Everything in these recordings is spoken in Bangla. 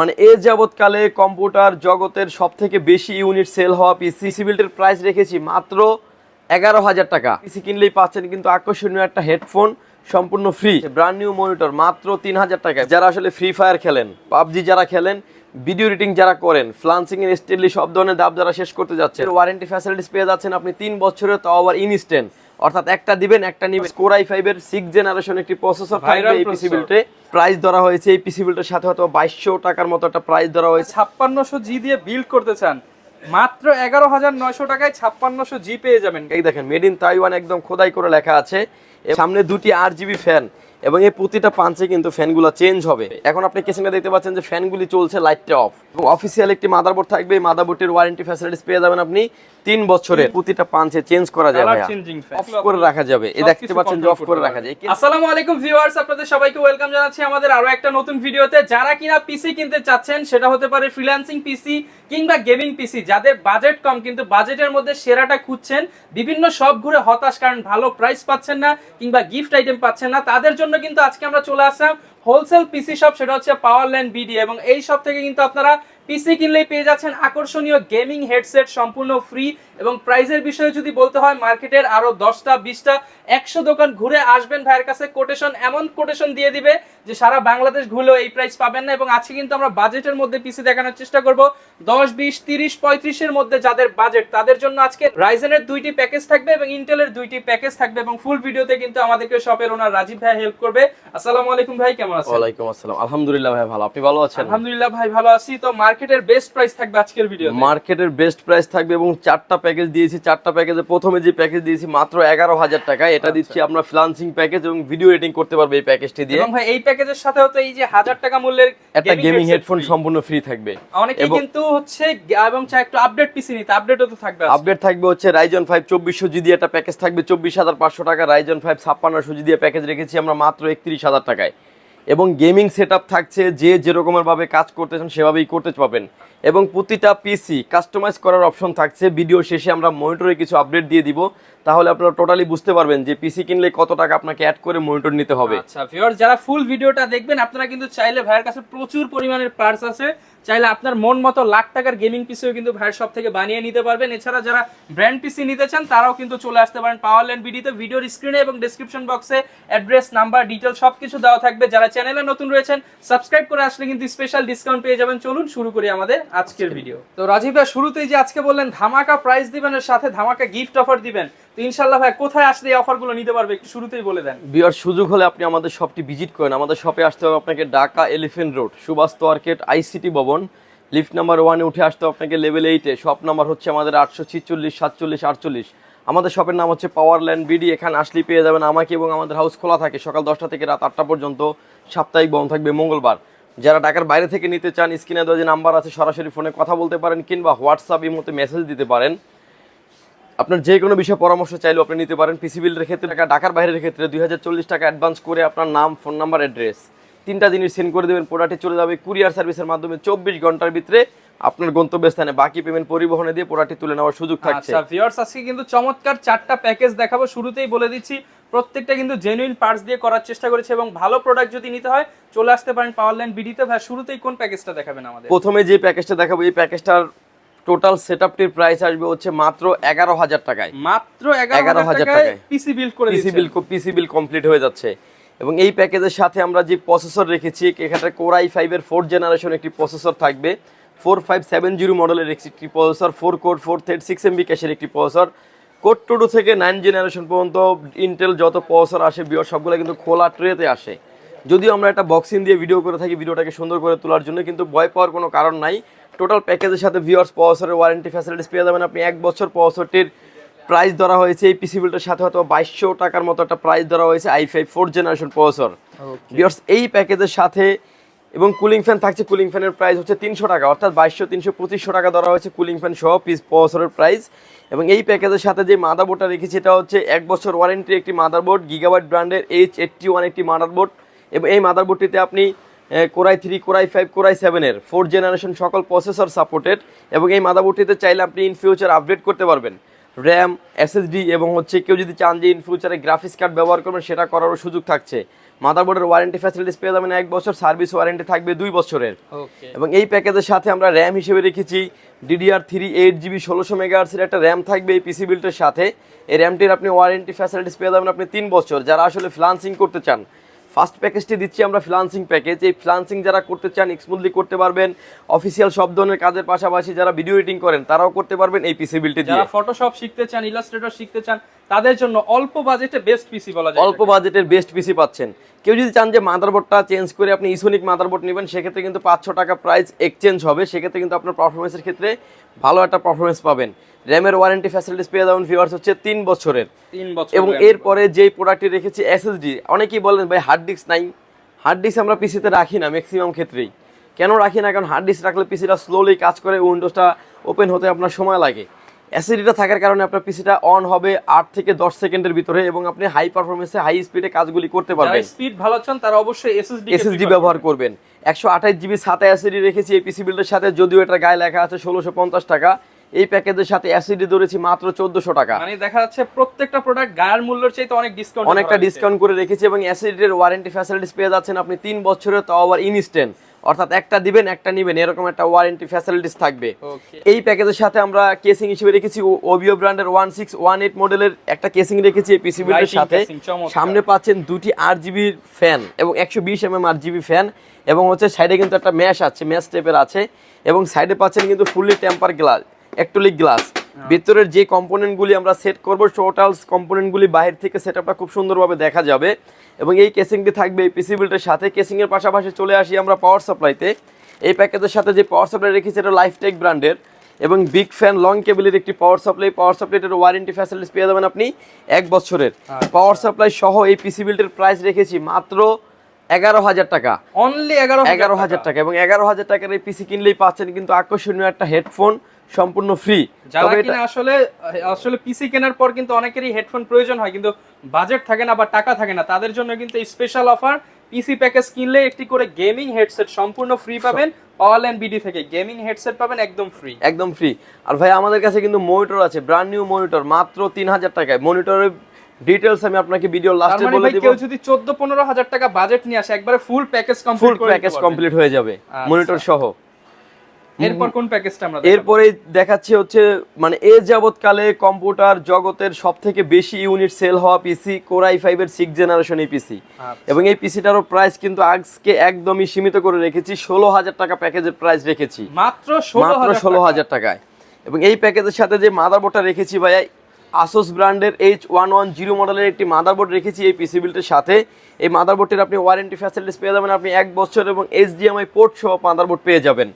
মানে এ যাবৎকালে কম্পিউটার জগতের সব থেকে বেশি ইউনিট সেল হওয়া পিসি। সিবিল্টের প্রাইস রেখেছি মাত্র এগারো হাজার টাকা। পিসি কিনলেই পাচ্ছেন কিন্তু আকর্ষণীয় একটা হেডফোন, সম্পূর্ণ ফ্রি ব্র্যান্ড নিউ মনিটর মাত্র তিন হাজার টাকায়। যারা আসলে ফ্রি ফায়ার খেলেন, পাবজি যারা খেলেন ভিডিও এডিটিং যারা করেন ফ্লান্সিং এর সব ধরনের দাব যারা শেষ করতে যাচ্ছে ওয়ারেন্টি ফ্যাসিলিটিস পেয়ে যাচ্ছেন আপনি তিন বছরের তাও আবার ইনস্ট্যান্ট অর্থাৎ একটা দিবেন একটা নিবেন। কোর আই ফাইভ এর সিক্স জেনারেশন একটি প্রসেসর থাকবে এই পিসি। বিল্টে প্রাইস ধরা হয়েছে এই পিসি বিল্টের সাথে হয়তো বাইশশো টাকার মতো একটা প্রাইস ধরা হয়েছে। ছাপ্পান্নশো জি দিয়ে বিল্ড করতে চান মাত্র এগারো হাজার নয়শো টাকায় ছাপ্পান্নশো জি পেয়ে যাবেন। এই দেখেন মেড ইন তাইওয়ান একদম খোদাই করে লেখা আছে। সামনে দুটি আর জিবি ফ্যান এবং এই প্রতিটা পাঞ্চে কিন্তু ফ্যানগুলো চেঞ্জ হবে। এখন আপনি কেসিংটা দেখতে পাচ্ছেন যে ফ্যানগুলি চলছে লাইটটা অফ এবং অফিসিয়াল একটি মাদারবোর্ড থাকবে এই মাদারবোর্ডের ওয়ারেন্টি ফ্যাসিলিটিস পেয়ে যাবেন আপনি তিন বছরের। প্রতিটা পাঞ্চে চেঞ্জ করা যাবে অফ করে রাখা যাবে। এই দেখতে পাচ্ছেন যে অফ করে রাখা যায়। আসসালামু আলাইকুম ভিউয়ার্স আপনাদের সবাইকে ওয়েলকাম জানাচ্ছি আমাদের আরও একটা নতুন ভিডিওতে। যারা কিনা পিসি কিনতে চাচ্ছেন সেটা হতে পারে ফ্রিল্যান্সিং পিসি কিংবা গেমিং পিসি যাদের বাজেট কম কিন্তু বাজেটের মধ্যে সেরাটা খুঁজছেন বিভিন্ন সব ঘুরে হতাশ কারণ ভালো প্রাইস পাচ্ছেন না কিংবা গিফট আইটেম পাচ্ছেন না তাদের জন্য কিন্তু আজকে আমরা চলে আসলাম হোলসেল পিসি শপ সেটা হচ্ছে পাওয়ার ল্যান্ড বিডি এবং এই শপ থেকে কিন্তু আপনারা পিসি কিনলেই পেয়ে যাচ্ছেন আকর্ষণীয় গেমিং হেডসেট সম্পূর্ণ ফ্রি এবং প্রাইজের বিষয়ে যদি বলতে হয় মার্কেটের আরও দশটা বিশটা একশো দোকান ঘুরে আসবেন ভাইয়ের কাছে। কোটেশন এমন কোটেশন দিয়ে দিবে যে সারা বাংলাদেশ ঘুরেও এই প্রাইস পাবেন না এবং আজকে কিন্তু আমরা বাজেটের মধ্যে পিসি দেখানোর চেষ্টা করব। দশ বিশ তিরিশ পঁয়ত্রিশের মধ্যে যাদের বাজেট তাদের জন্য আজকে রাইজেনের দুইটি প্যাকেজ থাকবে এবং ইন্টেলের দুইটি প্যাকেজ থাকবে এবং ফুল ভিডিওতে কিন্তু আমাদেরকে শপের ওনার রাজীব ভাই হেল্প করবে। আসসালামু আলাইকুম ভাই কেমন আছেন? ওয়ালাইকুম আসসালাম। আলহামদুলিল্লাহ ভাই ভালো। আপনি ভালো আছেন? আলহামদুলিল্লাহ ভাই ভালো আছি। তো মার্কেটের বেস্ট প্রাইস থাকবে আজকের ভিডিও মার্কেটের বেস্ট প্রাইস থাকবে এবং চারটা প্যাকেজ দিয়েছি চারটা প্যাকেজে প্রথমে যে প্যাকেজ দিয়েছি মাত্র এগারো হাজার টাকা এটা দিচ্ছি আমরা ফ্লান্সিং প্যাকেজ এবং ভিডিও এডিটিং করতে পারবে এই প্যাকেজটি দিয়ে। এবং ভাই এই প্যাকেজের সাথে হতো এই যে হাজার টাকা মূল্যের একটা গেমিং হেডফোন সম্পূর্ণ ফ্রি থাকবে। অনেকে কিন্তু হচ্ছে এবং চাই একটু আপডেট পিসি নিতে আপডেটও তো থাকবে আপডেট থাকবে হচ্ছে রাইজন ফাইভ চব্বিশশো জি দিয়ে একটা প্যাকেজ থাকবে চব্বিশ হাজার পাঁচশো টাকা। রাইজন ফাইভ ছাপ্পান্নশো জি দিয়ে প্যাকেজ রেখেছি আমরা মাত্র একত্রিশ হাজার টাকায়। এবং গেমিং সেট থাকছে যে যেরকমের ভাবে কাজ করতে চান সেভাবেই করতে পারবেন। এবং প্রতিটা পিসি কাস্টমাইজ করার অপশন থাকছে। ভিডিও শেষে আমরা মনিটরে কিছু আপডেট দিয়ে দিব। তাহলে আপনারা টোটালি বুঝতে পারবেন যে পিসি কিনলে কত টাকা আপনাকে অ্যাড করে মনিটর নিতে হবে। আচ্ছা ভিউয়ার্স যারা ফুল ভিডিওটা দেখবেন, আপনারা কিন্তু চাইলে ভাইয়ের কাছে প্রচুর পরিমাণের পার্টস আছে। চাইলে আপনার মন মতো লাখ টাকার গেমিং পিসিও কিন্তু ভাইয়ের সব থেকে বানিয়ে নিতে পারবেন। এছাড়া যারা ব্র্যান্ড পিসি নিতে চান, তারাও কিন্তু চলে আসতে পারেন পাওয়ার ল্যান্ড ভিডিওতে ভিডিওর স্ক্রিনে এবং ডেসক্রিপশন বক্সে অ্যাড্রেস নাম্বার ডিটেল সবকিছু দেওয়া থাকবে। যারা চ্যানেলে নতুন রয়েছেন সাবস্ক্রাইব করে আসলে কিন্তু স্পেশাল ডিসকাউন্ট পেয়ে যাবেন। চলুন শুরু করি আমাদের আজকের ভিডিও তো রাজীব ভাই শুরুতেই যে আজকে বললেন ধামাকা প্রাইস দিবেন এর সাথে ধামাকা গিফট অফার দিবেন তো ইনশাল্লাহ ভাই কোথায় আসলে এই অফারগুলো নিতে পারবে একটু শুরুতেই বলে দেন। বিয়ার সুযোগ হলে আপনি আমাদের শপটি ভিজিট করেন। আমাদের শপে আসতে হবে আপনাকে Dhaka Elephant Road Subhash market ICT Bhaban. Lift number ওয়ানে উঠে আসতে হবে আপনাকে লেভেল এইটে শপ নাম্বার হচ্ছে আমাদের আটশো ছিচল্লিশ সাতচল্লিশ আটচল্লিশ। আমাদের শপের নাম হচ্ছে পাওয়ার ল্যান্ড বিডি এখানে আসলেই পেয়ে যাবেন আমাকে এবং আমাদের হাউস খোলা থাকে সকাল দশটা থেকে রাত আটটা পর্যন্ত। সাপ্তাহিক বন্ধ থাকবে মঙ্গলবার। যারা ঢাকার বাইরে থেকে নিতে চান, স্ক্রিনে দেওয়া যে নাম্বার আছে, সরাসরি ফোনে কথা বলতে পারেন কিংবা হোয়াটসঅ্যাপ মধ্যে মেসেজ দিতে পারেন। আপনার যে কোনো বিষয়ে পরামর্শ চাইলেও আপনি নিতে পারেন। পিসি বিলের ক্ষেত্রে টাকা, ঢাকার বাইরের ক্ষেত্রে দুই হাজার চল্লিশ টাকা অ্যাডভান্স করে আপনার নাম ফোন নাম্বার অ্যাড্রেস তিনটা জিনিস সেন্ড করে দেবেন। প্রোডাক্টে চলে যাবে। কুরিয়ার সার্ভিসের মাধ্যমে চব্বিশ ঘণ্টার ভিতরে আপনার গন্তব্যস্থানে বাকি পেমেন্ট পরিবহনে দিয়ে প্রোডাক্টটি তুলে নেওয়ার সুযোগ থাকছে। আচ্ছা ভিউয়ার্স আজকে কিন্তু চমৎকার চারটা প্যাকেজ দেখাবো। শুরুতেই বলে দিচ্ছি প্রত্যেকটা কিন্তু জেনুইন পার্টস দিয়ে করার চেষ্টা করেছে এবং ভালো প্রোডাক্ট যদি নিতে হয় চলে আসতে পারেন পাওয়ার লাইন বিডিতে ভাই শুরুতেই কোন প্যাকেজটা দেখাবেন আমাদের? প্রথমে যে প্যাকেজটা দেখাবো এই প্যাকেজটার টোটাল সেটআপটির প্রাইস আসবে হচ্ছে মাত্র এগারো হাজার টাকায়। মাত্র এগারো 11,000 হাজার টাকায় পিসি বিল্ড করে পিসি দিচ্ছেন। বিল পিসি বিল কমপ্লিট হয়ে যাচ্ছে। এবং এই প্যাকেজের সাথে আমরা যে প্রসেসর রেখেছি এখানে কোরাই ফাইভের ফোর জেনারেশন একটি প্রসেসর থাকবে। ফোর ফাইভ সেভেন জিরো মডেলের একটি processor four core four third six MB ক্যাশের একটি প্রসেসর কোড টু টু থেকে নাইন জেনারেশন পর্যন্ত ইন্টেল যত প্রসেসর আসে বিয়র সবগুলো কিন্তু খোলা ট্রেতে আসে। যদিও আমরা একটা বক্সিং দিয়ে ভিডিও করে থাকি ভিডিওটাকে সুন্দর করে তোলার জন্য কিন্তু ভয় পাওয়ার কোনো কারণ নাই। টোটাল প্যাকেজের সাথে ভিওর্স প্রসেসরের ওয়ারেন্টি ফ্যাসিলিটিস পেয়ে যাবেন আপনি। এক বছর প্রসেসরটির প্রাইস ধরা হয়েছে এই পিসি বিলটার সাথে হয়তো বাইশশো টাকার মতো একটা প্রাইস ধরা হয়েছে I five four generation processor viewers এই প্যাকেজের সাথে এবং কুলিং ফ্যান থাকছে কুলিং ফ্যানের প্রাইস হচ্ছে তিনশো টাকা, অর্থাৎ বাইশশো, তিনশো, পঁচিশশো টাকা ধরা হয়েছে কুলিং ফ্যান সহ পিস প্রসেসরের প্রাইস এবং এই প্যাকেজের সাথে যে মাদারবোর্ডটা রেখেছি, এটা হচ্ছে এক বছর ওয়ারেন্টি একটি মাদারবোর্ড গিগাবাইট ব্র্যান্ডের এইচ এইটটি ওয়ান একটি মাদারবোর্ড এবং এই মাদারবোর্ডটিতে আপনি core I three core I five core I সেভেনের ফোর জেনারেশন সকল প্রসেসর সাপোর্টেড এবং এই মাদারবোর্ডটিতে চাইলে আপনি ইন ফিউচার আপডেট করতে পারবেন। র্যাম এসএসডি এবং হচ্ছে কেউ যদি চান যে ইন ফিউচারে গ্রাফিক্স কার্ড ব্যবহার করবেন, সেটা করারও সুযোগ থাকছে। মাদারবোর্ডের ওয়ারেন্টি ফ্যাসিলিটিস পেয়ে যাবেন এক বছর সার্ভিস ওয়ারেন্টি থাকবে দুই বছরের। এবং এই প্যাকেজের সাথে আমরা র্যাম হিসেবে রেখেছি ডিডিআর থ্রি এইট জিবি ষোলোশো মেগাহার্সের একটা র্যাম থাকবে এই পিসি বিল্টের সাথে। এই র্যামটির আপনি ওয়ারেন্টি ফ্যাসিলিটিস পেয়ে যাবেন আপনি তিন বছর। যারা আসলে ফ্লান্সিং করতে চান ফার্স্ট প্যাকেজটি দিচ্ছি আমরা ফ্লান্সিং প্যাকেজ। এই ফ্লান্সিং যারা করতে চান স্মুথলি করতে পারবেন। অফিসিয়াল সব ধরনের কাজের পাশাপাশি যারা ভিডিও এডিটিং করেন তারাও করতে পারবেন এই পিসি বিল্টে দিয়ে। যারা ফটোশপ শিখতে চান ইলাস্ট্রেটর শিখতে চান তাদের জন্য অল্প বাজেটে বেস্ট পিসি বলা যায় অল্প বাজেটের বেস্ট পিসি পাচ্ছেন। কেউ যদি চান যে মাদারবোর্ডটা চেঞ্জ করে আপনি ইসোনিক মাদারবোর্ড নেবেন সেক্ষেত্রে কিন্তু পাঁচশো টাকা প্রাইস এক্সচেঞ্জ হবে। সেক্ষেত্রে কিন্তু আপনার পারফরমেন্সের ক্ষেত্রে ভালো একটা পারফরমেন্স পাবেন। র্যামের ওয়ারেন্টি ফ্যাসিলিটিস পেয়ে যাবেন ভিউয়ার্স হচ্ছে তিন বছরের। তিন বছর এবং এরপরে যেই প্রোডাক্টটি রেখেছি এসএসডি অনেকেই বলেন ভাই হার্ড ডিস্ক নাই। হার্ড ডিস্ক আমরা পিসিতে রাখি না ম্যাক্সিমাম ক্ষেত্রেই। কেন রাখি না? কারণ হার্ড ডিস্ক রাখলে পিসিটা স্লোলি কাজ করে উইন্ডোজটা ওপেন হতে আপনার সময় লাগে। অ্যাসিডিটা থাকার কারণে আপনার পিসিটা অন হবে আট থেকে দশ সেকেন্ডের ভিতরে এবং আপনি হাই পারফরমেন্সে হাই স্পিডে কাজগুলি করতে পারবেন। স্পিড ভালো চান তারা অবশ্যই এসএসডি এসএসডি ব্যবহার করবেন। একশো আঠাশ জিবি সাতা অ্যাসিডি রেখেছি এই পিসি বিল্ডের সাথে যদিও এটা গায়ে লেখা আছে ষোলোশো পঞ্চাশ টাকা। এই প্যাকেজের সাথে অ্যাসিডি ধরেছি মাত্র চোদ্দশো টাকা। মানে দেখা যাচ্ছে প্রত্যেকটা প্রোডাক্ট গায়ের মূল্যের চাইতে অনেক ডিসকাউন্ট অনেকটা ডিসকাউন্ট করে রেখেছি এবং অ্যাসিডের ওয়ারেন্টি ফ্যাসিলিটিস পেয়ে যাচ্ছেন আপনি তিন বছরের তাও আবার ইনস্ট্যান্ট অর্থাৎ একটা দিবেন একটা নিবেন এরকম একটা ওয়ারেন্টি ফ্যাসিলিটিস থাকবে। এই প্যাকেজের সাথে আমরা কেসিং হিসেবে রেখেছি ওবিও ব্র্যান্ডের ওয়ান সিক্স ওয়ান এইট মডেলের একটা কেসিং রেখেছি এই পিসি বিল্ডের সাথে। সামনে পাচ্ছেন দুটি আট জিবির ফ্যান এবং একশো বিশ এম এম আট জিবি ফ্যান এবং হচ্ছে সাইডে কিন্তু একটা ম্যাশ আছে ম্যাশ টাইপের আছে এবং সাইডে পাচ্ছেন কিন্তু ফুললি টেম্পার গ্লাস অ্যাক্টোলিক গ্লাস। ভিতরের যে কম্পোনেন্টগুলি আমরা সেট করব টোটাল কম্পোনেন্টগুলি বাইরে থেকে সেটআপটা খুব সুন্দরভাবে দেখা যাবে। এবং এই কেসিংটি থাকবে এই পিসি বিল্ডের সাথে। কেসিংয়ের পাশাপাশি চলে আসি আমরা পাওয়ার সাপ্লাইতে এই প্যাকেজের সাথে যে পাওয়ার সাপ্লাই রেখেছি এটা লাইফটেক ব্র্যান্ডের এবং বিগ ফ্যান লং কেবিলের একটি পাওয়ার সাপ্লাই পাওয়ার সাপ্লাইটার ওয়ারেন্টি ফ্যাসিলিটিস পেয়ে যাবেন আপনি এক বছরের। আচ্ছা। পাওয়ার সাপ্লাই সহ এই পিসি বিল্ডের প্রাইস রেখেছি মাত্র এগারো হাজার টাকা। অনলি এগারো এগারো হাজার টাকা। এবং এগারো হাজার টাকার এই পিসি কিনলেই পাচ্ছেন কিন্তু আকর্ষণীয় একটা হেডফোন সম্পূর্ণ ফ্রি যারা কিনা আসলে আসলে পিসি কেনার পর কিন্তু অনেকেরই হেডফোন প্রয়োজন হয় কিন্তু বাজেট থাকে না বা টাকা থাকে না তাদের জন্য কিন্তু স্পেশাল অফার পিসি প্যাকেজ কিনলে একটি করে গেমিং হেডসেট সম্পূর্ণ ফ্রি পাবেন পাওয়ারল্যান্ড বিডি থেকে। গেমিং হেডসেট পাবেন একদম ফ্রি একদম ফ্রি আর ভাই আমাদের কাছে কিন্তু মনিটর আছে ব্র্যান্ড নিউ মনিটর মাত্র তিন হাজার টাকায় মনিটরের ডিটেলস আমি আপনাকে ভিডিও লাস্টে মানে বলে দিব। কেউ যদি চোদ্দ পনেরো হাজার টাকা বাজেট নিয়ে আসে একবারে ফুল প্যাকেজ ফুল কমপ্লিট করে প্যাকেজ কমপ্লিট হয়ে যাবে আচ্ছা। মনিটর সহ। এরপর কোন প্যাকেজটা আমরা এরপরে দেখাচ্ছি হচ্ছে মানে এ যাবৎকালে কম্পিউটার জগতের সব থেকে বেশি ইউনিট সেল হওয়া পিসি কোরাই ফাইভের সিক্স জেনারেশন এই পিসি আচ্ছা। এবং এই পিসিটারও প্রাইস কিন্তু আজকে একদমই সীমিত করে রেখেছি ষোলো হাজার টাকা প্যাকেজের প্রাইস রেখেছি। মাত্র মাত্র ষোলো হাজার টাকায়। এবং এই প্যাকেজের সাথে যে মাদারবোর্ডটা রেখেছি ভাইয়া আসোস ব্র্যান্ডের এইচ ওয়ান ওয়ান জিরো মডেলের একটি মাদারবোর্ড রেখেছি এই পিসি বিল্টের সাথে। এই মাদারবোর্ডটির আপনি ওয়ারেন্টি ফ্যাসিলিটিস পেয়ে যাবেন আপনি এক বছর এবং এইচডিএমআই পোর্ট সহ মাদারবোর্ড পেয়ে যাবেন।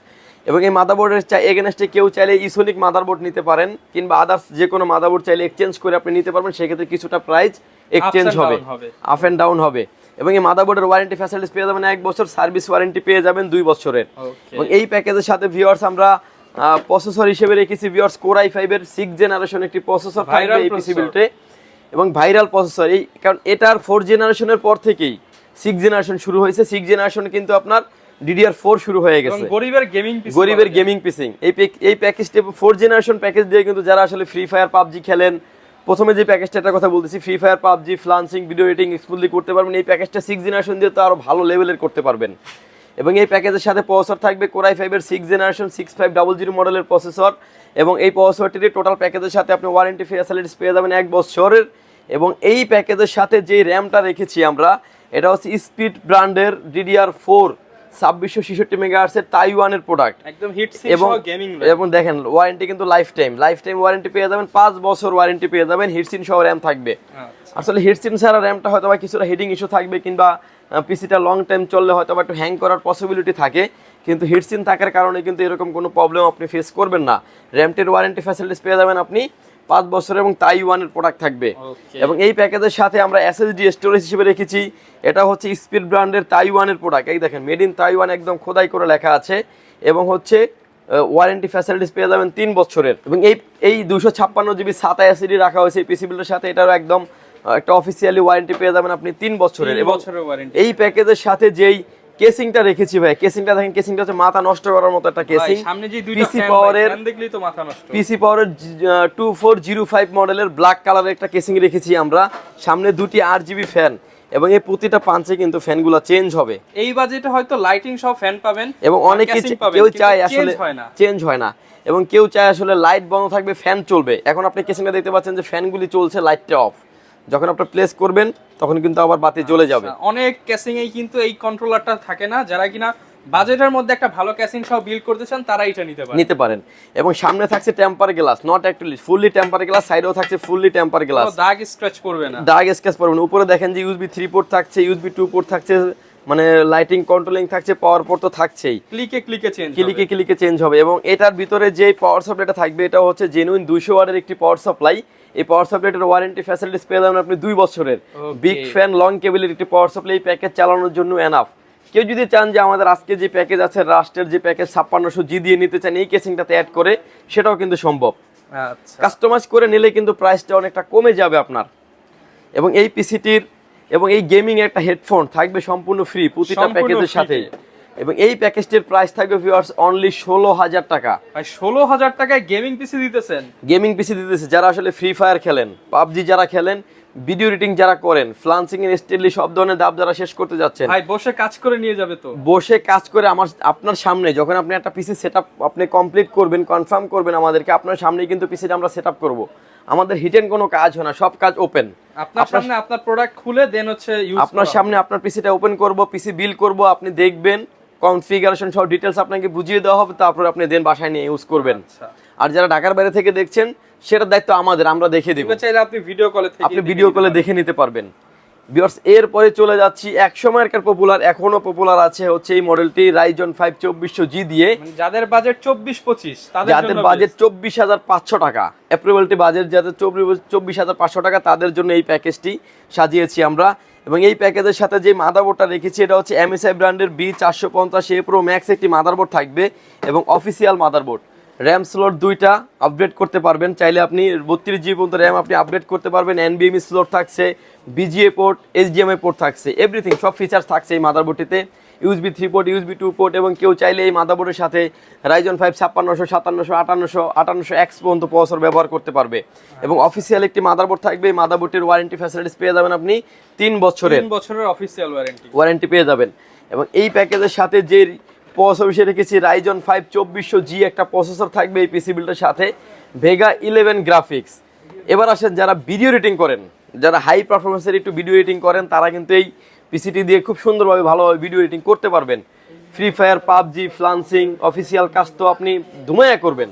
এবং এই মাদারবোর্ডের চাই এগেনস্টে কেউ চাইলে ইসোনিক মাদারবোর্ড নিতে পারেন কিংবা আদার্স যে কোনো মাদারবোর্ড চাইলে এক্সচেঞ্জ করে আপনি নিতে পারবেন সেক্ষেত্রে কিছুটা প্রাইস এক্সচেঞ্জ হবে আপ অ্যান্ড ডাউন হবে। এবং এই মাদারবোর্ডের ওয়ারেন্টি ফ্যাসিলিটিস পেয়ে যাবেন এক বছর সার্ভিস ওয়ারেন্টি পেয়ে যাবেন দুই বছরের। এবং এই প্যাকেজের সাথে ভিউয়ার্স আমরা প্রসেসর হিসেবে রেখেছি ভিউয়ার্স কোরাই ফাইভের সিক্স জেনারেশন একটি প্রসেসর থাকবে এই পিসি বিল্টে এবং ভাইরাল প্রসেসর এই কারণ এটার ফোর জেনারেশনের পর থেকেই সিক্স জেনারেশন শুরু হয়েছে। সিক্স জেনারেশন কিন্তু আপনার ডিডিআর ফোর শুরু হয়ে গেছে। গরিবের গেমিং পিসি গরিবের গেমিং পিসিং এই এই প্যাকেজটি ফোর জেনারেশন প্যাকেজ দিয়ে কিন্তু যারা আসলে ফ্রি ফায়ার পাবজি খেলেন প্রথমে যে প্যাকেজটার কথা বলতেছি Free Fire PUBG freelancing video editing smoothly করতে পারবেন। এই প্যাকেজটা সিক্স জেনারেশন দিয়ে তো আরও ভালো লেভেলের করতে পারবেন। এবং এই প্যাকেজের সাথে প্রসেসর থাকবে কোরাই ফাইভের six generation six five double zero মডেলের প্রসেসর এবং এই প্রসেসরটির টোটাল প্যাকেজের সাথে আপনি ওয়ারেন্টি ফ্যাসিলিটিস পেয়ে যাবেন এক বছরের। এবং এই প্যাকেজের সাথে যে র্যামটা রেখেছি আমরা এটা হচ্ছে স্পিড ব্র্যান্ডের ডিডিআর ফোর ছাব্বিশশো ছেষট্টি মেগাহার্সের তাইওয়ানের প্রোডাক্ট একদম হিট এবং গেমিং এবং দেখেন ওয়ারেন্টি কিন্তু life time life time warranty পেয়ে যাবেন পাঁচ বছর ওয়ারেন্টি পেয়ে যাবেন হিটসিন সহ র্যাম থাকবে। আসলে হিটসিন ছাড়া র্যামটা হয়তো বা কিছুটা হিটিং ইস্যু থাকবে কিংবা পিসিটা লং টাইম চললে হয়তো বা একটু হ্যাং করার পসিবিলিটি থাকে। কিন্তু হিটসিন থাকার কারণে কিন্তু এরকম কোনো প্রবলেম আপনি ফেস করবেন না। র্যামটির ওয়ারেন্টি ফ্যাসিলিটিস পেয়ে যাবেন আপনি। পাঁচ বছর এবং তাইওয়ানের প্রোডাক্ট থাকবে। এবং এই প্যাকেজের সাথে আমরা এসএসডি স্টোরেজ হিসেবে রেখেছি। এটা হচ্ছে স্পিড ব্র্যান্ডের তাইওয়ানের প্রোডাক্ট এই দেখেন মেড ইন তাইওয়ান একদম খোদাই করে লেখা আছে। এবং হচ্ছে ওয়ারেন্টি ফ্যাসিলিটিস পেয়ে যাবেন তিন বছরের। এবং এই এই দুশো ছাপ্পান্ন জিবি সাতা এসিডি রাখা হয়েছে এই পিসি বিলের সাথে। এটারও একদম একটা অফিসিয়ালি ওয়ারেন্টি পেয়ে যাবেন আপনি তিন বছরের। এবং এই প্যাকেজের সাথে যেই কেসিংটা রেখেছি ভাই। কেসিংটা দেখেন কেসিংটা হচ্ছে মাথা নষ্ট করার মতো একটা কেসিং। সামনে যে দুইটা পিসি পাওয়ারের দেখলেই তো মাথা নষ্ট। পিসি পাওয়ারের টু ফোর জিরো ফাইভ মডেলের ব্ল্যাক কালারের একটা কেসিং রেখেছি আমরা। সামনে দুটি আট জিবি ফ্যান এবং এই প্রতিটা পাঞ্চে কিন্তু ফ্যানগুলো চেঞ্জ হবে। এই বাজেটে হয়তো লাইটিং সহ ফ্যান পাবেন এবং অনেকে casing কেউ চায় আসলে চেঞ্জ হয় না। এবং কেউ চায় আসলে লাইট বন্ধ থাকবে ফ্যান চলবে। এখন আপনি কেসিংটা দেখতে পাচ্ছেন যে ফ্যানগুলি চলছে লাইটটা অফ যখন আপনি প্লেস করবেন তখন কিন্তু আবার বাতি জ্বলে যাবে। আচ্ছা, অনেক ক্যাসিং এই কিন্তু এই কন্ট্রোলারটা থাকে না যারা কিনা বাজেটের মধ্যে একটা ভালো ক্যাসিং সহ বিল্ড করতে চান তারা এটা নিতে পারে নিতে পারেন। এবং সামনে থাকছে temper glass not actually fully temper glass সাইডেও থাকছে ফুললি টেম্পার গ্লাস দাগ স্ক্র্যাচ করবে না। দাগ স্কেচ পড়বেন উপরে দেখেন যে ইউএসবি থ্রি পোর্ট থাকছে ইউএসবি টু পোর্ট থাকছে মানে লাইটিং কন্ট্রোলিং থাকছে পাওয়ার পোর্ট তো থাকছেই। ক্লিকে ক্লিকে চেঞ্জ ক্লিকে ক্লিকে চেঞ্জ হবে। এবং এটার ভিতরে যে পাওয়ার সাপ্লাইটা থাকবে এটা হচ্ছে জেনুইন দুইশো ওয়াটের একটি পাওয়ার সাপ্লাই এই পাওয়ার সাপ্লাইটার ওয়ারেন্টি ফ্যাসিলিটিস পেয়ে যাবেন আপনি দুই বছরের। বিগ ফ্যান লং কেবিলের একটি পাওয়ার সাপ্লাই প্যাকেজ চালানোর জন্য এনাফ কেউ যদি চান যে আমাদের আজকে যে প্যাকেজ আছে রাষ্ট্রের যে প্যাকেজ ছাপ্পান্নশো জি দিয়ে নিতে চান এই কেসিংটাতে অ্যাড করে সেটাও কিন্তু সম্ভব। আচ্ছা। কাস্টমাইজ করে নিলে কিন্তু প্রাইসটা অনেকটা কমে যাবে আপনার। এবং এই পিসিটির এবং এই গেমিং একটা হেডফোন থাকবে সম্পূর্ণ ফ্রি প্রতিটা প্যাকেজের সাথে। এবং এই প্যাকেজটির প্রাইস থাকবে ভিউয়ার্স অনলি ষোলো হাজার টাকা। ভাই ষোলো হাজার টাকায় গেমিং পিসি দিতেছেন? গেমিং পিসি দিতেছে যারা আসলে ফ্রি ফায়ার খেলেন পাবজি যারা খেলেন ভিডিও এডিটিং যারা করেন ফ্লান্সিং এর স্টেডলি সব ধরনের দাব যারা শেষ করতে যাচ্ছেন। ভাই বসে কাজ করে নিয়ে যাবে তো। বসে কাজ করে আমার আপনার সামনে যখন আপনি একটা পিসি সেট আপনি কমপ্লিট করবেন কনফার্ম করবেন আমাদেরকে আপনার সামনেই কিন্তু পিসিটা আমরা সেট আপ করব। আমাদের হিটেন কোনো কাজ হয় না সব কাজ ওপেন আপনার সামনে আপনার প্রোডাক্ট খুলে দেন হচ্ছে আপনার সামনে আপনার পিসিটা ওপেন করব পিসি বিল করব আপনি দেখবেন কনফিগারেশন সব ডিটেলস আপনাকে বুঝিয়ে দেওয়া হবে তারপর আপনি দেন বাসায় নিয়ে ইউজ করবেন। আচ্ছা। আর যারা ঢাকার বাইরে থেকে দেখছেন সেটার দায়িত্ব আমাদের আমরা দেখে দিব। চাইলে আপনি ভিডিও কলে আপনি ভিডিও কলে দেখে নিতে পারবেন। বিয়ার্স এরপরে চলে যাচ্ছি। এক সময়কার পপুলার এখনও পপুলার আছে হচ্ছে এই মডেলটি রাইজন ফাইভ চব্বিশশো জি দিয়ে। মানে যাদের বাজেট চব্বিশ পঁচিশ যাদের বাজেট চব্বিশ হাজার পাঁচশো টাকা। অ্যাপ্রুভালটি বাজেট যাদের চব্বিশ হাজার পাঁচশো টাকা তাদের জন্য এই প্যাকেজটি সাজিয়েছি আমরা। এবং এই প্যাকেজের সাথে যে মাদারবোর্ডটা রেখেছি এটা হচ্ছে এমএসআই ব্র্যান্ডের বি চারশো পঞ্চাশ এ প্রো ম্যাক্স একটি মাদারবোর্ড থাকবে এবং অফিসিয়াল মাদারবোর্ড র্যাম স্লট দুইটা আপডেট করতে পারবেন। চাইলে আপনি বত্রিশ জিবি পর্যন্ত র্যাম আপনি আপডেট করতে পারবেন। এনবিএমই স্লট থাকছে বিজিএ পোর্ট এইচডিএমআই পোর্ট থাকছে এভরিথিং সব ফিচার্স থাকছে এই মাদারবোর্ডটিতে USB three port USB two port এবং কেউ চাইলে এই মাদারবোর্ডের সাথে রাইজন ফাইভ ছাপ্পান্নশো সাতান্নশো আটান্নশো আটান্নশো এক্স পর্যন্ত প্রসেসর ব্যবহার করতে পারবে। এবং অফিসিয়াল একটি মাদারবোর্ড থাকবে। এই মাদারবোর্ডটির ওয়ারেন্টি ফ্যাসিলিটিস পেয়ে যাবেন আপনি তিন বছরের। তিন বছরের অফিসিয়াল ওয়ারেন্টি ওয়ারেন্টি পেয়ে যাবেন। এবং এই প্যাকেজের সাথে যে প্রসেসর হিসেবে রেখেছি রাইজন ফাইভ চব্বিশশো জি একটা প্রসেসর থাকবে এই পিসি বিলটার সাথে ভেগা ইলেভেন গ্রাফিক্স এবার আসেন যারা ভিডিও এডিটিং করেন যারা হাই পারফরমেন্সের একটু ভিডিও এডিটিং করেন তারা কিন্তু এই পিসিটি দিয়ে খুব সুন্দরভাবে ভালোভাবে ভিডিও এডিটিং করতে পারবেন। Free Fire PUBG freelancing official কাজ তো আপনি ধুমায়া করবেন।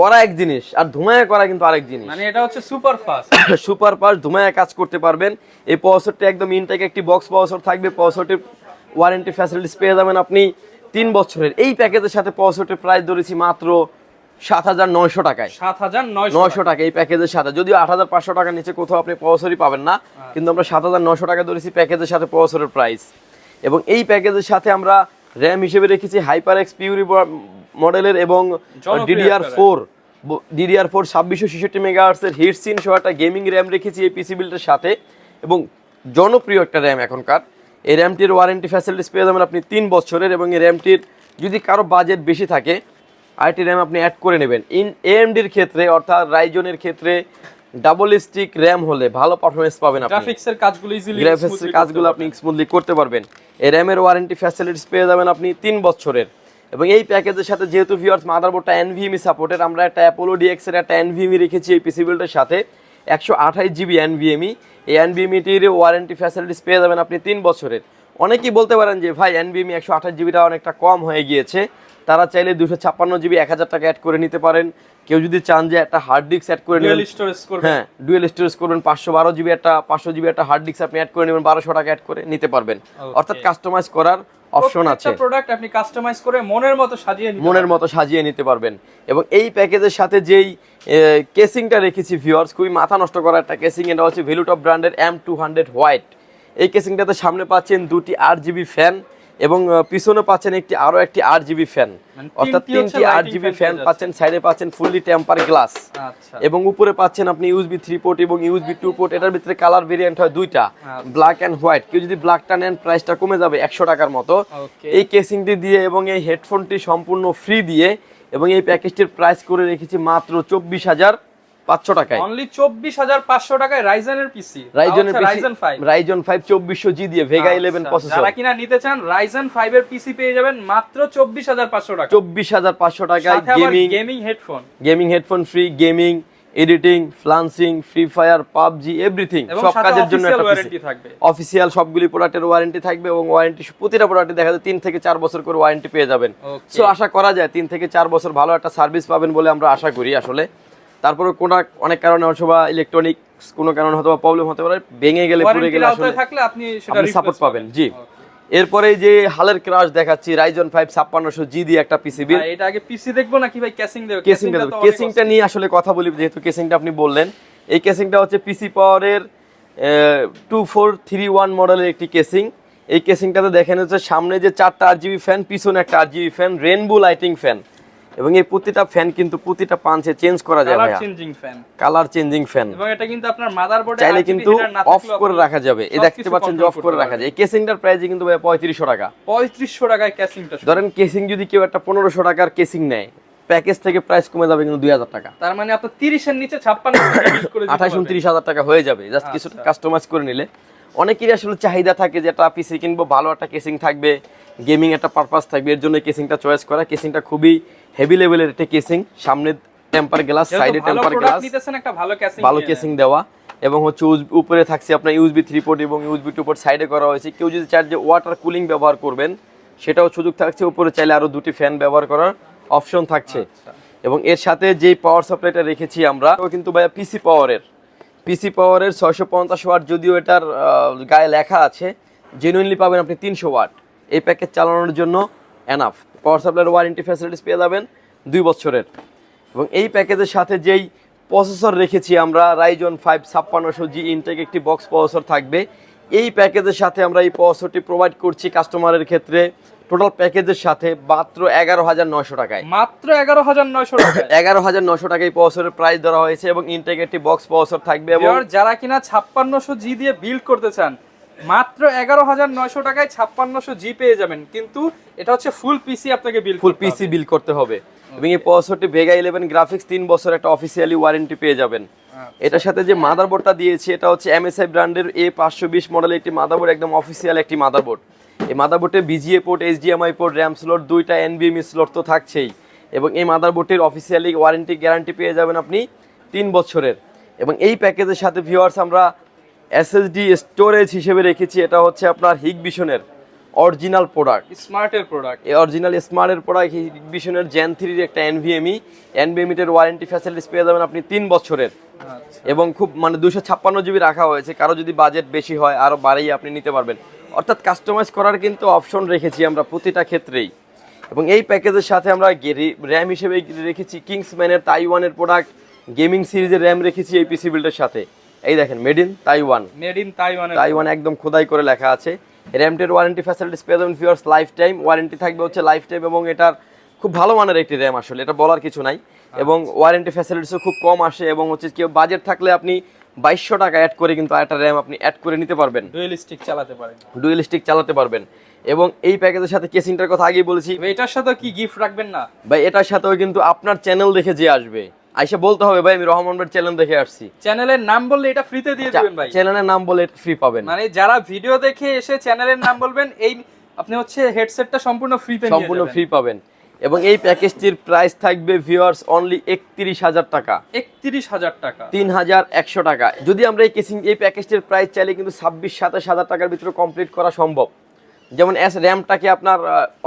করা এক জিনিস আর ধুমায়া করা কিন্তু আরেক জিনিস। মানে এটা হচ্ছে সুপার ফাস্ট সুপার পাস ধুমায়া কাজ করতে পারবেন। এই প্রসেসরটি একদম ইনটেক একটি বক্স প্রসেসর থাকবে। প্রসেসরটির ওয়ারেন্টি ফ্যাসিলিটিস পেয়ে যাবেন আপনি। তিন বছরের। এই প্যাকেজের সাথে প্রসেসরটির প্রাইস ধরেছি মাত্র সাত হাজার নয়শো টাকায়। সাত হাজার নয়শো টাকা। এই প্যাকেজের সাথে। যদিও আট হাজার পাঁচশো টাকার নিচে কোথাও আপনি প্রসেসরই পাবেন না কিন্তু আমরা সাত হাজার নয়শো টাকা ধরেছি প্যাকেজের সাথে প্রসেসরের প্রাইস এবং এই প্যাকেজের সাথে আমরা র্যাম হিসেবে রেখেছি হাইপার এক্স পিউরি মডেলের এবং ডিডিআর ফোর ডিডিআর ফোর ছাব্বিশশো ছেষট্টি মেগাহার্সের হিট সিন সহ একটা গেমিং র্যাম রেখেছি এই পিসি বিল্ডের সাথে। এবং জনপ্রিয় একটা র্যাম এখনকার। এই র্যামটির ওয়ারেন্টি ফ্যাসিলিটিস পেয়ে যাবেন আপনি তিন বছরের এবং এই র্যামটির যদি কারও বাজেট বেশি থাকে আইটি র্যাম আপনি অ্যাড করে নেবেন। ইন এএমডির ক্ষেত্রে অর্থাৎ রাইজনের ক্ষেত্রে ডাবল স্টিক র্যাম হলে ভালো পারফরমেন্স পাবেন আপনি। গ্রাফিক্সের কাজগুলো ইজিলি গ্রাফিক্সের কাজগুলো আপনি স্মুথলি করতে পারবেন। এই র্যামের ওয়ারেন্টি ফ্যাসিলিটিস পেয়ে যাবেন আপনি তিন বছরের। এবং এই প্যাকেজের সাথে যেহেতু ভিওর্স মাদারবোর্ডটা এনভিএমই সাপোর্টেড আমরা একটা অ্যাপোলো ডিএক্স এর একটা এনভিএমই রেখেছি এই পিসি বিল্ডের সাথে। একশো আঠাশ জিবি এনভিএমই। এই এনভিএমিটির ওয়ারেন্টি ফ্যাসিলিটিস পেয়ে যাবেন আপনি তিন বছরের। অনেকেই বলতে পারেন যে ভাই এনভিএমি একশো আঠাশ জিবিটা অনেকটা কম হয়ে গিয়েছে। তারা চাইলে দুশো ছাপ্পান্ন জিবি এক হাজার টাকা অ্যাড করে নিতে পারেন। কেউ যদি চান যে একটা হার্ড ডিস্ক অ্যাড করে নেবেন। হ্যাঁ ডুয়েল স্টোরেজ করবেন পাঁচশো বারো জিবি একটা পাঁচশো জিবি একটা হার্ড ডিস্ক আপনি অ্যাড করে নেবেন বারোশো টাকা অ্যাড করে নিতে পারবেন। অর্থাৎ কাস্টমাইজ করার অপশন আছে। প্রোডাক্ট আপনি কাস্টমাইজ করে মনের মতো সাজিয়ে মনের মতো সাজিয়ে নিতে পারবেন। এবং এই প্যাকেজের সাথে যেই কেসিংটা রেখেছি ভিউয়ার্স খুবই মাথা নষ্ট করা একটা কেসিং এটা হচ্ছে ভ্যালুটপ ব্র্যান্ডের এম টু হান্ড্রেড হোয়াইট এই কেসিংটাতে সামনে পাচ্ছেন দুটি আট জিবি ফ্যান এবং পিছনে পাচ্ছেন একটি আরও একটি আট জিবি ফ্যান অর্থাৎ তিনটি আট জিবি ফ্যান পাচ্ছেন সাইডে পাচ্ছেন ফুললি টেম্পার গ্লাস এবং উপরে পাচ্ছেন আপনি ইউএসবি থ্রি পোর্ট এবং ইউএসবি টু পোর্ট এটার ভিতরে কালার ভেরিয়েন্ট হয় দুইটা। ব্ল্যাক অ্যান্ড হোয়াইট কেউ যদি ব্ল্যাকটা নেন প্রাইসটা কমে যাবে একশো টাকার মতো. এই কেসিংটি দিয়ে এবং এই হেডফোনটি সম্পূর্ণ ফ্রি দিয়ে এবং এই প্যাকেজটির প্রাইস করে রেখেছি মাত্র চব্বিশ হাজার পাঁচশো টাকায়। অনলি চব্বিশ হাজার পাঁচশো টাকায় রাইজেনের পিসি রাইজনের রাইজেন ফাইভ রাইজন ফাইভ চব্বিশশো জি দিয়ে ভেগা ইলেভেন প্রসেসর যারা কিনা নিতে চান রাইজেন ফাইভ এর পিসি পেয়ে যাবেন মাত্র চব্বিশ হাজার পাঁচশো টাকা। চব্বিশ হাজার পাঁচশো টাকায় gaming gaming headphone gaming headphone free gaming editing freelancing Free Fire PUBG everything সব কাজের জন্য একটা ওয়ারেন্টি থাকবে। অফিসিয়াল সবগুলি প্রোডাক্টের ওয়ারেন্টি থাকবে এবং ওয়ারেন্টি প্রতিটা প্রোডাক্টে দেখা যায় তিন থেকে চার বছর করে ওয়ারেন্টি পেয়ে যাবেন। সো আশা করা যায় তিন থেকে চার বছর ভালো একটা সার্ভিস পাবেন বলে আমরা আশা করি আসলে। তারপরে কোনো অনেক কারণে অথবা ইলেকট্রনিক্স কোনো কারণে হয়তো প্রবলেম হতে পারে। ভেঙে গেলে পুড়ে গেলে আসলে থাকলে আপনি সেটা সাপোর্ট পাবেন। জি. এরপরে যে হালের ক্রাশ দেখাচ্ছি রাইজন ফাইভ ছাপ্পান্নশো জি দিয়ে একটা পিসিবি এটা আগে পিসি দেখব নাকি ভাই ক্যাসিং দেবো? কেসিংটা দেবো। টা কেসিংটা নিয়ে আসলে কথা বলি যেহেতু কেসিংটা আপনি বললেন। এই কেসিংটা হচ্ছে পিসি পাওয়ারের টু ফোর থ্রি ওয়ান মডেলের একটি কেসিং এই কেসিংটাতে দেখেন হচ্ছে সামনে যে চারটা আর জিবি ফ্যান পিছনে একটা R GB fan rainbow lighting fan এবং এই প্রতিটা ফ্যান কিন্তু প্রতিটা পাঞ্চে চেঞ্জ করা যায় কালার ভাইয়া। Changing fan colour changing fan এবং এটা কিন্তু আপনার মাদারবোর্ডে চাইলে কিন্তু অফ করে রাখা যাবে। এই দেখতে পাচ্ছেন যে অফ করে রাখা যায় এই কেসিংটার প্রাইস কিন্তু ভাইয়া পঁয়ত্রিশশো টাকা। পঁয়ত্রিশশো টাকায় ক্যাসিংটা ধরেন কেসিং যদি কেউ একটা পনেরোশো টাকার কেসিং নেয় প্যাকেজ থেকে প্রাইস কমে যাবে কিন্তু দুই হাজার টাকা। তার মানে আপনার তিরিশের নিচে ছাপ্পান্ন করে দিতে আঠাশ পারবেন। উনত্রিশ হাজার টাকা হয়ে যাবে। জাস্ট। কিছুটা কাস্টমাইজ করে নিলে। অনেকেরই আসলে চাহিদা থাকে যে একটা পিসি কিনবো ভালো একটা কেসিং থাকবে। গেমিং একটা পারপাস থাকবে এর জন্য কেসিংটা চয়েস করা। কেসিংটা খুবই হেভি লেভেলের একটা কেসিং সামনে টেম্পার গ্লাস সাইডে টেম্পার গ্লাস ভালো কেসিং দেওয়া। এবং হচ্ছে উপরে থাকছে আপনার ইউএসবি থ্রি পোর্ট এবং ইউএসবি টু পোর্ট সাইডে করা হয়েছে। কেউ যদি চার যে ওয়াটার কুলিং ব্যবহার করবেন সেটাও সুযোগ থাকছে। উপরে চাইলে আরও দুটি ফ্যান ব্যবহার করার অপশন থাকছে। আচ্ছা। এবং এর সাথে যেই পাওয়ার সাপ্লাইটা রেখেছি আমরা ও কিন্তু ভাইয়া পিসি পাওয়ারের পিসি পাওয়ারের ছয়শো পঞ্চাশ ওয়াট যদিও এটার গায়ে লেখা আছে জেনুইনলি পাবেন আপনি তিনশো ওয়াট এই প্যাকেজ চালানোর জন্য এনাফ পাওয়ার সাপ্লাইয়ের ওয়ারেন্টি ফ্যাসিলিটিস পেয়ে যাবেন দুই বছরের। এবং এই প্যাকেজের সাথে যেই প্রসেসর রেখেছি আমরা রাইজন ফাইভ ছাপ্পান্নশো জি ইনটেক একটি বক্স প্রসেসর থাকবে। এই প্যাকেজের সাথে আমরা এই প্রসেসরটি প্রোভাইড করছি কাস্টমারের ক্ষেত্রে। টোটাল প্যাকেজের সাথে মাত্র এগারো হাজার নয়শো টাকায়। মাত্র এগারো হাজার নয়শো টাকা এগারো হাজার নশো টাকায় এই প্রসেসরের প্রাইস ধরা হয়েছে এবং ইনটেক একটি বক্স প্রসেসর থাকবে এবং যারা কিনা ছাপ্পান্নশো জি দিয়ে বিল্ড করতে চান মাত্র এগারো হাজার নয়শো টাকায় ছাপ্পান্নশো জি পেয়ে যাবেন। কিন্তু এটা হচ্ছে ফুল পিসি আপনাকে বিল ফুল পিসি বিল করতে হবে। এবং এই প্রসেসরটি ভেগা ইলেভেন গ্রাফিক্স তিন বছর একটা অফিসিয়ালি ওয়ারেন্টি পেয়ে যাবেন। এটার সাথে যে মাদারবোর্ডটা দিয়েছি এটা হচ্ছে এমএসআই ব্র্যান্ডের এ পাঁচশো বিশ মডেলের একটি মাদারবোর্ড একদম অফিসিয়াল একটি মাদারবোর্ড এই মাদারবোর্ডে VGA port HDMI port RAM slot দুইটা এনবিএমই স্লট তো থাকছেই। এবং এই মাদারবোর্ডটির অফিসিয়ালি ওয়ারেন্টি গ্যারান্টি পেয়ে যাবেন আপনি তিন বছরের। এবং এই প্যাকেজের সাথে ভিউয়ার্স আমরা এসএসডি স্টোরেজ হিসেবে রেখেছি এটা হচ্ছে আপনার হিগ ভিশনের অরিজিনাল প্রোডাক্ট। স্মার্টের প্রোডাক্ট। এই অরিজিনাল স্মার্টের প্রোডাক্ট ভিশনের জেন থ্রির একটা এনভিএমই এনভিএমিটের ওয়ারেন্টি ফ্যাসিলিটিস পেয়ে যাবেন আপনি তিন বছরের। আচ্ছা। এবং খুব মানে দুশো ছাপ্পান্ন জিবি রাখা হয়েছে কারও যদি বাজেট বেশি হয় আরও বাড়িয়ে আপনি নিতে পারবেন। অর্থাৎ কাস্টমাইজ করার কিন্তু অপশন রেখেছি আমরা প্রতিটা ক্ষেত্রেই। এবং এই প্যাকেজের সাথে আমরা র্যাম হিসেবে রেখেছি কিংসম্যানের তাইওয়ানের প্রোডাক্ট গেমিং সিরিজের র্যাম রেখেছি এই পিসি বিল্ডের সাথে। এই দেখেন made in Taiwan made in তাইওয়ানের তাইওয়ান একদম খোদাই করে লেখা আছে। র্যামটের ওয়ারেন্টি ফ্যাসিলিটিস পেয়ে যাবেন ফিওর্স লাইফ টাইম ওয়ারেন্টি থাকবে হচ্ছে লাইফ টাইম এবং এটার খুব ভালো মানের একটি র্যাম আসলে এটা বলার কিছু নাই। এবং ওয়ারেন্টি ফ্যাসিলিটিসও খুব কম আসে এবং হচ্ছে কেউ বাজেট থাকলে আপনি বাইশশো টাকা অ্যাড করে কিন্তু একটা র্যাম আপনি অ্যাড করে নিতে পারবেন। ডুয়েল স্টিক চালাতে পারেন। ডুয়েল স্টিক চালাতে পারবেন। এবং এই প্যাকেজের সাথে কেসিংটার কথা আগেই বলেছি। এটার সাথে কি গিফট রাখবেন না? ভাই এটার সাথেও কিন্তু আপনার চ্যানেল দেখে যে আসবে। আইসা বলতে হবে ভাই আমি রহমান ভাইয়ের চ্যানেল দেখে আসছি। চ্যানেলের নাম বললে এটা ফ্রিতে দিয়ে দিবেন ভাই। চ্যানেলের নাম বলে ফ্রি পাবেন। মানে যারা ভিডিও দেখে এসে চ্যানেলের নাম বলবেন এই আপনি হচ্ছে হেডসেটটা সম্পূর্ণ ফ্রিতে সম্পূর্ণ ফ্রি পাবেন। এবং এই প্যাকেজটির প্রাইস থাকবে ভিউয়ার্স অনলি একত্রিশ হাজার টাকা। একত্রিশ হাজার টাকা। তিন হাজার একশো টাকা। যদি আমরা এই কেসিং এই প্যাকেজটির প্রাইস চাইলে কিন্তু ছাব্বিশ সাতাশ হাজার টাকার ভিতরে কমপ্লিট করা সম্ভব। যেমন এস র্যামটাকে আপনার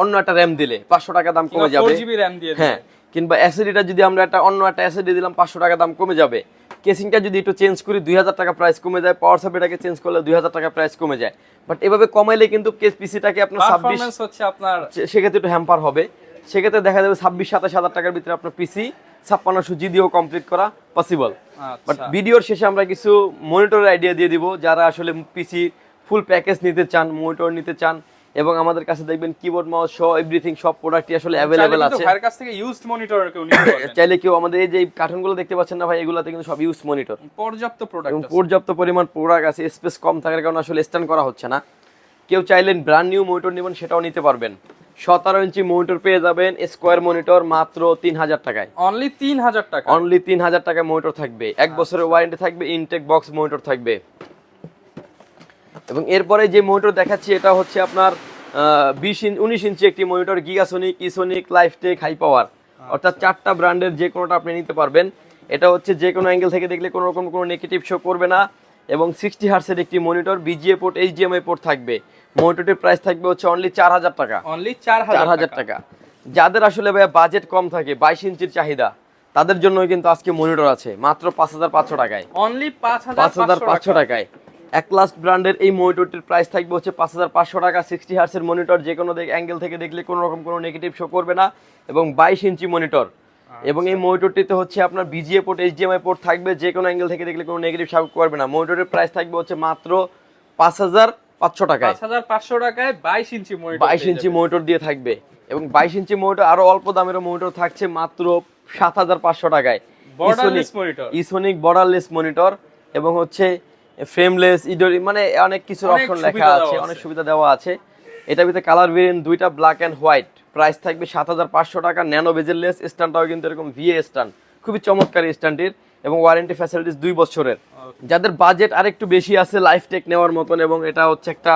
অন্য একটা র্যাম দিলে পাঁচশো টাকা দাম কমে যাবে। জিবি র্যাম দিয়ে হ্যাঁ কিংবা অ্যাসিডিটা যদি আমরা একটা অন্য একটা অ্যাসিডি দিলাম পাঁচশো টাকা দাম কমে যাবে। কেসিংটা যদি একটু চেঞ্জ করি দুই হাজার টাকা প্রাইস কমে যায় পাওয়ার সাপ্লাইটাকে চেঞ্জ করলে দুই হাজার টাকা প্রাইস কমে যায়। বাট এভাবে কমাইলে কিন্তু কেস পিসিটাকে আপনার ছাব্বিশ হচ্ছে আপনার সেক্ষেত্রে একটু হ্যাম্পার হবে। সেক্ষেত্রে দেখা যাবে ছাব্বিশ সাতাশ হাজার টাকার ভিতরে আপনার পিসি ছাপ্পান্নশো জি দিয়েও কমপ্লিট করা পসিবল বাট ভিডিওর শেষে আমরা কিছু মনিটরের আইডিয়া দিয়ে দিব যারা আসলে পিসি ফুল প্যাকেজ নিতে চান মনিটর নিতে চান এবং আমাদের কাছে দেখবেন কিবোর্ড মাউস সহ এভরিথিং সব প্রোডাক্টই আসলে অ্যাভেলেবেল আছে। ভাইয়ের কাছ থেকে ইউজড মনিটর কেউ নিতে পারবেন চাইলে কেউ আমাদের এই যে কার্টুনগুলো দেখতে পাচ্ছেন না ভাই এগুলাতে কিন্তু সব ইউজ মনিটর পর্যাপ্ত প্রোডাক্ট পর্যাপ্ত পরিমাণ প্রোডাক্ট আছে স্পেস কম থাকার কারণে আসলে স্ট্যান্ড করা হচ্ছে না। কেউ চাইলেন ব্র্যান্ড নিউ মনিটর নেবেন সেটাও নিতে পারবেন। সতেরো ইঞ্চি মনিটর পেয়ে যাবেন স্কোয়ার মনিটর মাত্র তিন হাজার টাকায়। অনলি তিন হাজার টাকা। অনলি তিন হাজার টাকায় মনিটর থাকবে। এক বছরের ওয়ারেন্টি থাকবে ইনটেক বক্স মনিটর থাকবে। এবং এরপরে যে মনিটর দেখাচ্ছি এটা হচ্ছে আপনার বিশ ইঞ্চ উনিশ ইঞ্চি একটি মনিটর গিগাসোনিক ইসোনিক লাইফটেক হাই পাওয়ার অর্থাৎ চারটা ব্র্যান্ডের যে কোনোটা আপনি নিতে পারবেন। এটা হচ্ছে যে কোনো অ্যাঙ্গেল থেকে দেখলে কোনো রকম কোনো নেগেটিভ শো করবে না। এবং সিক্সটি হার্সের একটি monitor VGA port HDMI port থাকবে। মনিটরটির প্রাইস থাকবে হচ্ছে অনলি চার হাজার টাকা। অনলি চার চার হাজার টাকা। যাদের আসলে ভাইয়া বাজেট কম থাকে বাইশ ইঞ্চির চাহিদা তাদের জন্য কিন্তু আজকে মনিটর আছে মাত্র পাঁচ হাজার পাঁচশো টাকায়। অনলি পাঁচ হাজার পাঁচশো টাকায়। এক লাস ব্র্যান্ডের এই মনিটরটির প্রাইস থাকবে হচ্ছে পাঁচ হাজার পাঁচশো টাকা সিক্সটি হার্সের মনিটর যে কোনো অ্যাঙ্গেল থেকে দেখলে কোনো রকম কোনো নেগেটিভ শো করবে না এবং বাইশ ইঞ্চি মনিটর এবং এই মনিটরটিতে হচ্ছে আপনার বিজিএ পোর্ট এইচডিএমআই পোর্ট থাকবে যে কোনো অ্যাঙ্গেল থেকে দেখলে কোনো নেগেটিভ শো করবে না। মনিটরের প্রাইস থাকবে হচ্ছে মাত্র পাঁচ হাজার পাঁচশো টাকায়। পাঁচ হাজার পাঁচশো টাকায় বাইশ ইঞ্চি মনিটর বাইশ ইঞ্চি মনিটর দিয়ে থাকবে। এবং বাইশ ইঞ্চি মনিটর আরও অল্প দামেরও মনিটর থাকছে মাত্র সাত হাজার পাঁচশো টাকায়। Borderless monitor Esonic borderless monitor এবং হচ্ছে ফ্রেমলেস ইডোরি মানে অনেক কিছু অপশন লেখা আছে। অনেক সুবিধা দেওয়া আছে। এটার ভিতরে কালার ভেরিয়েন্ট দুইটা ব্ল্যাক অ্যান্ড হোয়াইট প্রাইস থাকবে সাত হাজার পাঁচশো টাকা ন্যানো বেজেললেস স্ট্যান্ডটাও কিন্তু এরকম ভিএ স্ট্যান্ড খুবই চমৎকার স্ট্যান্ডটির এবং ওয়ারেন্টি ফ্যাসিলিটিস দুই বছরের। যাদের বাজেট আর একটু বেশি আছে লাইফ টেক নেওয়ার মতন এবং এটা হচ্ছে একটা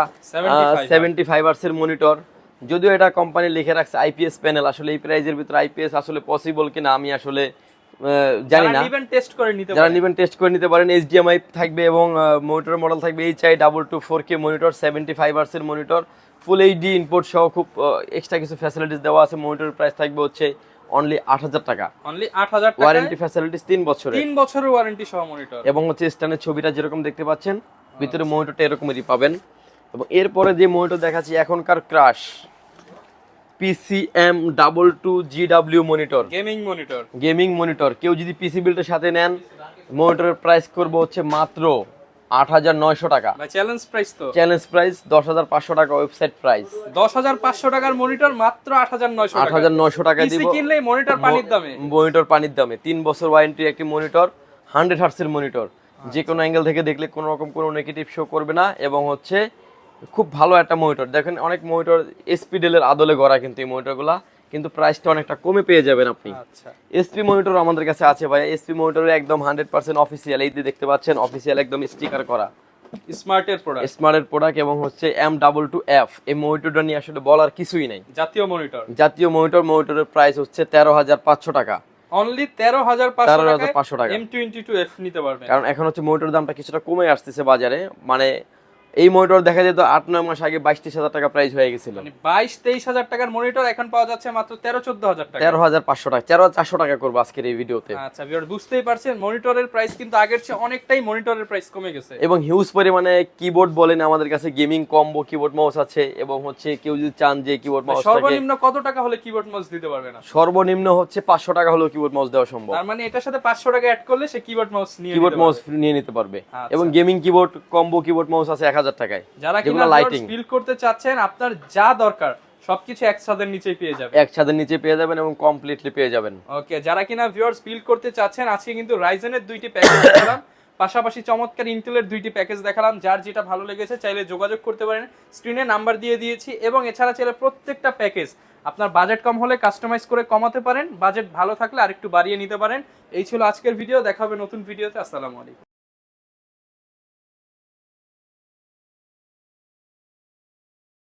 সেভেন্টি ফাইভ আর্সের মনিটর যদিও এটা কোম্পানি লিখে রাখছে আইপিএস প্যানেল আসলে এই প্রাইজের ভিতরে আইপিএস আসলে পসিবল কিনা আমি আসলে জানি না। টেস্ট করে নিতে যারা নেবেন টেস্ট করে নিতে পারেন এইচডিএমআই থাকবে এবং মনিটর মডেল থাকবে HI double two four K monitor seventy five আর্সের monitor full HD input সহ খুব এক্সট্রা কিছু ফ্যাসিলিটিস দেওয়া আছে। মনিটরের প্রাইস থাকবে হচ্ছে অনলি আট হাজার টাকা। অনলি আট হাজার টাকা ওয়ারেন্টি ফ্যাসিলিটিস তিন বছরের। তিন বছরের ওয়ারেন্টি সহ মনিটর এবং হচ্ছে স্ট্যান্ডের ছবিটা যেরকম দেখতে পাচ্ছেন ভিতরে মনিটরটা এরকমই পাবেন। এবং এরপরে যে মনিটর দেখাচ্ছি এখনকার crush PCM double two GW monitor gaming monitor gaming monitor কেউ যদি পিসি বিল্ডের সাথে নেন মনিটরের প্রাইস করব হচ্ছে মাত্র আট হাজার নয়শো টাকা। চ্যালেঞ্জ প্রাইস তো। চ্যালেঞ্জ প্রাইস দশ হাজার পাঁচশো টাকা ওয়েবসাইট প্রাইস দশ হাজার পাঁচশো টাকার মনিটর মাত্র আট হাজার নয়শো আট হাজার নয়শো টাকা দিব। কিনলেই মনিটর পানির দামে। মনিটর পানির দামে। তিন বছর ওয়ারেন্টির একটি মনিটর হান্ড্রেড হার্সের মনিটর যে কোনো অ্যাঙ্গেল থেকে দেখলে কোনো রকম কোনো নেগেটিভ শো করবে না। এবং হচ্ছে খুব ভালো একটা মনিটর দেখেন অনেক মনিটর এসপিডেলের আদলে গড়া কিন্তু এই মনিটরগুলা কিন্তু প্রাইসটা অনেকটা কমে পেয়ে যাবেন আপনি। আচ্ছা। এসপি মনিটর আমাদের কাছে আছে ভাই এসপি মনিটরের একদম হান্ড্রেড পার্সেন্ট অফিসিয়াল এই দেখতে পাচ্ছেন অফিসিয়াল একদম স্টিকার করা। স্মার্টের প্রোডাক্ট স্মার্টের প্রোডাক্ট এবং হচ্ছে এম ডাবল টু এফ এই মনিটরটা নিয়ে আসলে বলার কিছুই নাই। জাতীয় মনিটর জাতীয় মনিটর মনিটরের প্রাইস হচ্ছে তেরো হাজার পাঁচশো টাকা। অনলি তেরো হাজার পাঁচশো টাকা। এম টোয়েন্টি টু এফ নিতে পারবেন। কারণ এখন হচ্ছে মনিটর দামটা কিছুটা কমে আসতেছে বাজারে। মানে এই মনিটর দেখা যেত আট নয় মাস আগে বাইশ তেইশ হাজার টাকা প্রাইস হয়ে গেছিল। মানে বাইশ তেইশ হাজার টাকার মনিটর এখন পাওয়া যাচ্ছে মাত্র তেরো চোদ্দ হাজার টাকা। তেরো হাজার পাঁচশো টাকা তেরো চারশো টাকা করব আজকের এই ভিডিওতে আচ্ছা বুঝতেই পারছেন মনিটরের প্রাইস কিন্তু আগের চেয়ে অনেকটাই মনিটরের প্রাইস কমে গেছে। এবং হিউজ পরিমাণে কিবোর্ড বলেন আমাদের কাছে গেমিং কম্বো কিবোর্ড মাউস আছে এবং হচ্ছে কেউ যদি চান যে কিবোর্ড মাউস সর্বনিম্ন কত টাকা হলে কিবোর্ড মাউস দিতে পারবে না? সর্বনিম্ন হচ্ছে পাঁচশো টাকা হলেও কিবোর্ড মাউস দেওয়া সম্ভব। তার মানে এটার সাথে পাঁচশো টাকা অ্যাড করলে সে কিবোর্ড মাউস নিয়ে কিবোর্ড নিতে মাউস নিয়ে নিতে পারবে। আচ্ছা। এবং gaming keyboard combo keyboard mouse আছে এক হাজার টাকায় যারা কিনা লাইটিং বিল্ড করতে চাচ্ছেন আপনার যা দরকার সবকিছু এক ছাদের নিচেই পেয়ে যাবেন। এক ছাদের নিচে পেয়ে যাবেন এবং কমপ্লিটলি পেয়ে যাবেন। ওকে যারা কিনা ভিউয়ার্স বিল্ড করতে চাচ্ছেন আজকে কিন্তু রাইজেনের দুইটি প্যাকেজ দেখালাম। পাশাপাশি চমৎকার ইন্টেলের দুইটি প্যাকেজ দেখালাম যার যেটা ভালো লেগেছে চাইলে যোগাযোগ করতে পারেন। স্ক্রিনে নাম্বার দিয়ে দিয়েছি এবং এছাড়া চাইলে প্রত্যেকটা প্যাকেজ আপনার বাজেট কম হলে কাস্টমাইজ করে কমাতে পারেন। বাজেট ভালো থাকলে আরেকটু বাড়িয়ে নিতে পারেন। এই ছিল আজকের ভিডিও দেখা হবে নতুন ভিডিওতে আসসালামু আলাইকুম।